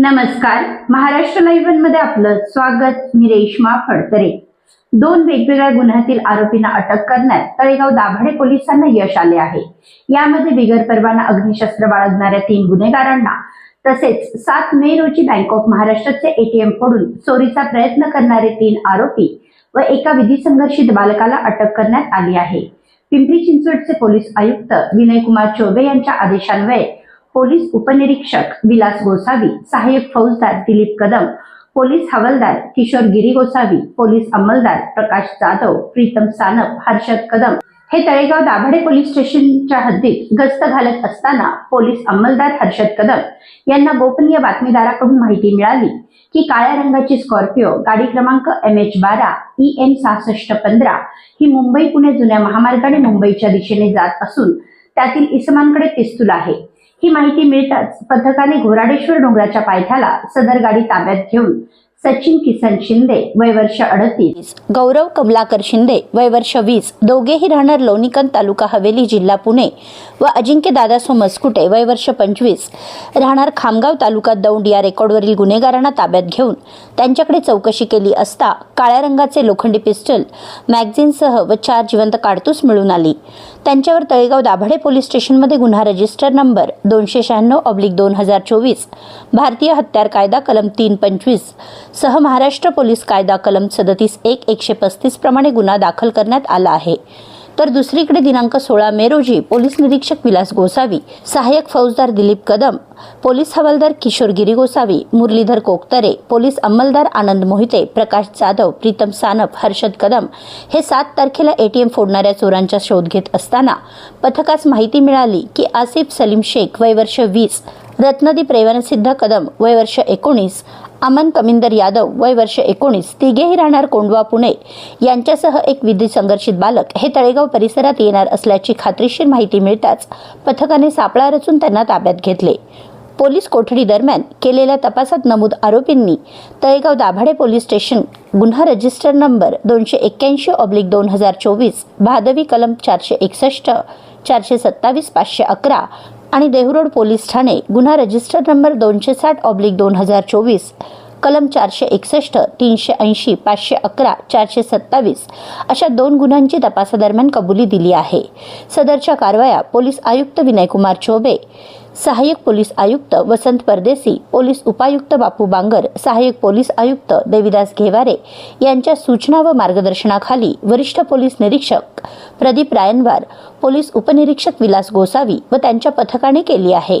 नमस्कार. महाराष्ट्र लाईव्हमध्ये आपलं स्वागत. मी रेश्मा फडतरे. दोन वेगवेगळ्या गुन्ह्यातील आरोपींना अटक करण्यात तळेगाव दाभाडे पोलिसांना यश आले आहे. यामध्ये बिगर परवाना अग्निशस्त्र बाळगणाऱ्या तीन गुन्हेगारांना तसेच सात मे रोजी बँक ऑफ महाराष्ट्राचे एटीएम फोडून चोरीचा प्रयत्न करणारे तीन आरोपी व एका विधी संघर्षित बालकाला अटक करण्यात आली आहे. पिंपरी चिंचवडचे पोलीस आयुक्त विनयकुमार चौबे यांच्या आदेशान्वये पोलीस उपनिरीक्षक विलास गोसावी सहाय्यक फौजदार दिलीप कदम पोलीस हवालदार किशोर गिरी गोसावी पोलीस अंमलदार प्रकाश जाधव प्रीतम सानप हर्षद कदम. हे तळेगाव दाभाडे पोलीस स्टेशनच्या हद्दीत गस्त घालत असताना पोलीस अंमलदार हर्षद कदम यांना गोपनीय बातमीदाराकडून माहिती मिळाली की काळ्या रंगाची स्कॉर्पिओ गाडी क्रमांक एम एच बारा ई एन सहासष्ट पंधरा ही मुंबई पुणे जुन्या महामार्गाने मुंबईच्या दिशेने जात असून त्यातील इसमांकडे पिस्तूल आहे. ही माहिती मिळताच पथकाने घोराडेश्वर डोंगराच्या पायथ्याला सदर गाडी ताब्यात घेऊन सचिन किसन शिंदे वय वर्ष अडतीस. गौरव कमलाकर शिंदे वय वर्ष वीस. दोघेही राहणार लोणीकन तालुका हवेली जिल्हा पुणे. व अजिंक्य दादासो मस्कुटे वय वर्ष पंचवीस. राहणार खामगाव तालुका दौंड या रेकॉर्डवरील गुन्हेगारांना ताब्यात घेऊन त्यांच्याकडे चौकशी केली असता काळ्या रंगाचे लोखंडी पिस्टल मॅगझिनसह व चार जिवंत काडतूस मिळून आली. त्यांच्यावर तळेगाव दाभाडे पोलीस स्टेशनमध्ये गुन्हा रजिस्टर नंबर दोनशे शहाण्णव ऑब्लिक दोन हजार चोवीस. भारतीय हत्यार कायदा कलम तीन पंचवीस. सह महाराष्ट्र पोलीस कायदा कलम सदतीस एक एकशे पस्तीस प्रमाणे गुन्हा दाखल करण्यात आला आहे. तर दुसरीकडे दिनांक सोळा मे रोजी पोलीस निरीक्षक विलास गोसावी सहाय्यक फौजदार दिलीप कदम पोलीस हवालदार किशोर गिरी गोसावी मुरलीधर कोकतरे पोलीस अंमलदार आनंद मोहिते प्रकाश जाधव प्रीतम सानप हर्षद कदम हे सात तारखेला एटीएम फोडणाऱ्या चोरांचा शोध घेत असताना पथकास माहिती मिळाली की आसिफ सलीम शेख वय वर्ष वीस रत्नदीप रेवनसिद्ध कदम वय वर्ष एकोणीस अमन कमिंदर यादव वय वर्ष एकोणीस तिघेही राहणार कोंडवा पुणे. यांच्यासह एक विधी संघर्षित बालक हे तळेगाव परिसरात येणार असल्याची खात्रीशीर माहिती मिळताच पथकाने सापळा रचून त्यांना ताब्यात घेतले. पोलीस कोठडी दरम्यान केलेल्या तपासात नमूद आरोपींनी तळेगाव दाभाडे पोलीस स्टेशन गुन्हा रजिस्टर नंबर दोनशे एक्क्याऐंशी ऑब्लिक दोन हजार चोवीस भादवी कलम चारशे एकसष्ट चारशे सत्तावीस पाचशे अकरा आणि देहरोड पोलीस ठाणे गुन्हा रजिस्टर नंबर दोनशे साठ ऑब्लिक दोन हजार चोवीस. कलम चारशे एकसष्ट तीनशे ऐंशी पाचशे अकरा चारशे सत्तावीस अशा दोन गुन्ह्यांची तपासादरम्यान कबुली दिली आहे. सदरच्या कारवाया पोलीस आयुक्त विनयकुमार चोबे सहाय्यक पोलीस आयुक्त वसंत परदेसी पोलीस उपायुक्त बापू बांगर सहाय्यक पोलीस आयुक्त देविदास घेवारे यांच्या सूचना व मार्गदर्शनाखाली वरिष्ठ पोलीस निरीक्षक प्रदीप रायनवार पोलीस उपनिरीक्षक विलास गोसावी व त्यांच्या पथकाने केली आहे.